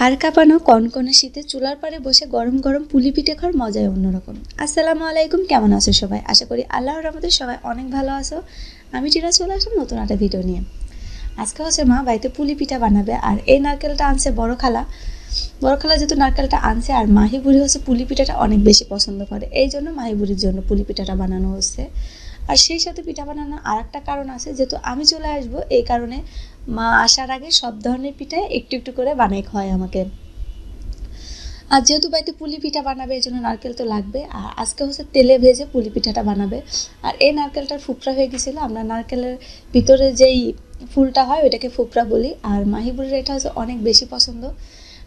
হাড় কাঁপানো কনকনে শীতে চুলার পাড়ে বসে গরম গরম পুলি পিঠে খাওয়ার মজাই অন্যরকম। আসসালামু আলাইকুম, কেমন আছো সবাই? আশা করি আল্লাহর রহমতে সবাই অনেক ভালো আছো। আমি টিনা চলে আসলাম নতুন একটা ভিডিও নিয়ে। আজকে হচ্ছে মা বাড়িতে পুলি পিঠা বানাবে আর এই নারকেলটা আনছে বড় খালা। বড় খালা যেহেতু নারকেলটা আনছে আর মাহি বুড়ি হচ্ছে পুলি পিঠাটা অনেক বেশি পছন্দ করে। এই জন্য মাহি বুড়ির জন্য পুলি পিঠাটা বানানো হচ্ছে। আর সেই সাথে পিঠা বানানোর আর একটা কারণ আছে, যেহেতু আমি চলে আসব, এই কারণে মা আসার আগে সব ধরনের পিঠা একটু একটু করে বানাই খাওয়ায় আমাকে। আর যেহেতু বাড়িতে পুলি পিঠা বানাবে, এই জন্য নারকেল তো লাগবে। আর আজকে হচ্ছে তেলে ভেজে পুলি পিঠাটা বানাবে। আর এই নারকেলটার ফুপড়া হয়ে গেছিল। আমরা নারকেলের ভিতরে যেই ফুলটা হয়, ওইটাকে ফুপড়া বলি। আর মাহিবুরের এটা হচ্ছে অনেক বেশি পছন্দ।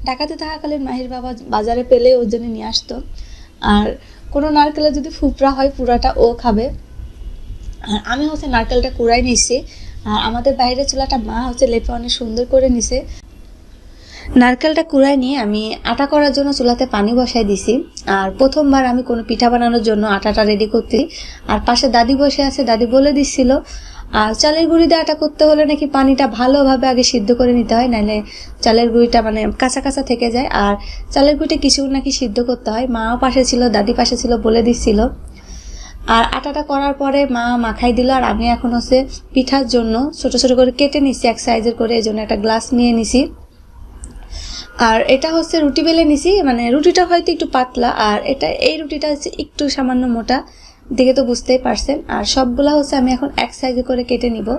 ঢাকাতে থাকাকালীন মাহির বাবা বাজারে পেলে ওর জন্য নিয়ে আসতো। আর কোনো নারকেলের যদি ফুপড়া হয়, পুরাটা ও খাবে। আর আমি হচ্ছে নারকেলটা কুড়াই নিছি আর আমাদের বাইরের চুলাটা মা হচ্ছে লেপে অনেক সুন্দর করে নিছে। নারকেলটা কুড়াই নিয়ে আমি আটা করার জন্য চুলাতে পানি বসাই দিছি। আর প্রথমবার আমি কোনো পিঠা বানানোর জন্য আটাটা রেডি করতে আর পাশে দাদি বসে আছে, দাদি বলে দিচ্ছিল, আর চালের গুঁড়ি দিয়ে আটা করতে হলে নাকি পানিটা ভালোভাবে আগে সিদ্ধ করে নিতে হয় নাহলে চালের গুঁড়িটা মানে কাঁচা কাঁচা থেকে যায়। আর চালের গুঁড়িটা কিছু নাকি সিদ্ধ করতে হয়। মাও পাশে ছিল, দাদি পাশে ছিল বলে দিচ্ছিল। আর আটাটা করার পরে মা মাখাই দিল, আর আমি এখন হচ্ছে পিঠার জন্য ছোট ছোট করে কেটে নিছি, এক সাইজের করে, এই জন্য একটা গ্লাস নিয়ে নিছি। আর এটা হচ্ছে রুটি বেলে নিছি মানে রুটিটা হয়তো একটু পাতলা, আর এটা, এই রুটিটা হচ্ছে একটু সামান্য মোটা, দেখে তো বুঝতেই পারছেন। আর সবগুলা হচ্ছে আমি এখন এক সাইজে করে কেটে নিব।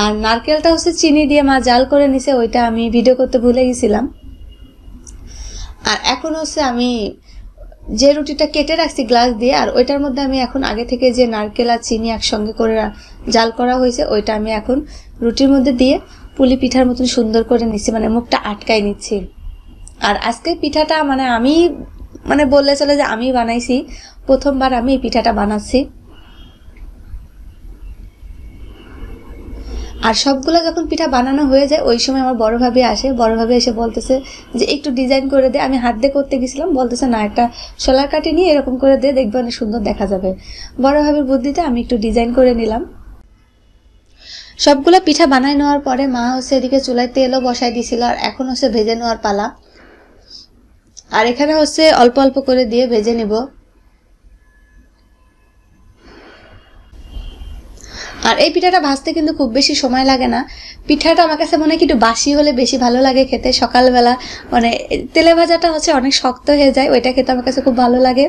আর নারকেলটা হচ্ছে চিনি দিয়ে মা জাল করে নিছে, ওইটা আমি ভিডিও করতে ভুলে গেছিলাম। আর এখন হচ্ছে আমি যে রুটিটা কেটে রাখছি গ্লাস দিয়ে, আর ওইটার মধ্যে আমি এখন আগে থেকে যে নারকেল আর চিনি একসঙ্গে করে জাল করা হয়েছে, ওইটা আমি এখন রুটির মধ্যে দিয়ে পুলি পিঠার মতন সুন্দর করে নিচ্ছি মানে মুখটা আটকাই নিচ্ছি। আর আজকে পিঠাটা মানে আমি মানে বললে চলে যে আমি বানাইছি, প্রথমবার আমি এই পিঠাটা বানাচ্ছি। আর সবগুলো যখন পিঠা বানানো হয়ে যায়, ওই সময় আমার বড় ভাবি আসে। বড় ভাবি এসে বলতেছে যে, একটু ডিজাইন করে দে। আমি হাত দিয়ে করতে গেছিলাম। বলতেছে, না, একটা সোলার কাটি নিয়ে এরকম করে দে, দেখবে অনেক সুন্দর দেখা যাবে। বড় ভাবির বুদ্ধিতে আমি একটু ডিজাইন করে নিলাম। সবগুলো পিঠা বানাই নেওয়ার পরে মা হচ্ছে এদিকে চুলায় তেলও বসাই দিছিল আর এখন হচ্ছে ভেজে নেওয়ার পালা। আর এখানে হচ্ছে অল্প অল্প করে দিয়ে ভেজে নিব। আর এই পিঠাটা ভাজতে কিন্তু খুব বেশি সময় লাগে না। পিঠাটা আমার কাছে মনে হয় একটু বাসি হলে বেশি ভালো লাগে খেতে। সকালবেলা মানে তেলে ভাজাটা হচ্ছে অনেক শক্ত হয়ে যায়, ওইটা খেতে আমার কাছে খুব ভালো লাগে।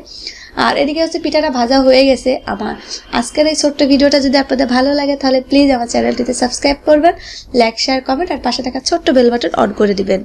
আর এদিকে হচ্ছে পিঠাটা ভাজা হয়ে গেছে। আমার আজকের এই ছোট্ট ভিডিওটা যদি আপনাদের ভালো লাগে তাহলে প্লিজ আমার চ্যানেলটিতে সাবস্ক্রাইব করবেন লাইক শেয়ার কমেন্ট আর পাশে থাকা ছোট্ট বেল বাটন অন করে দিবেন।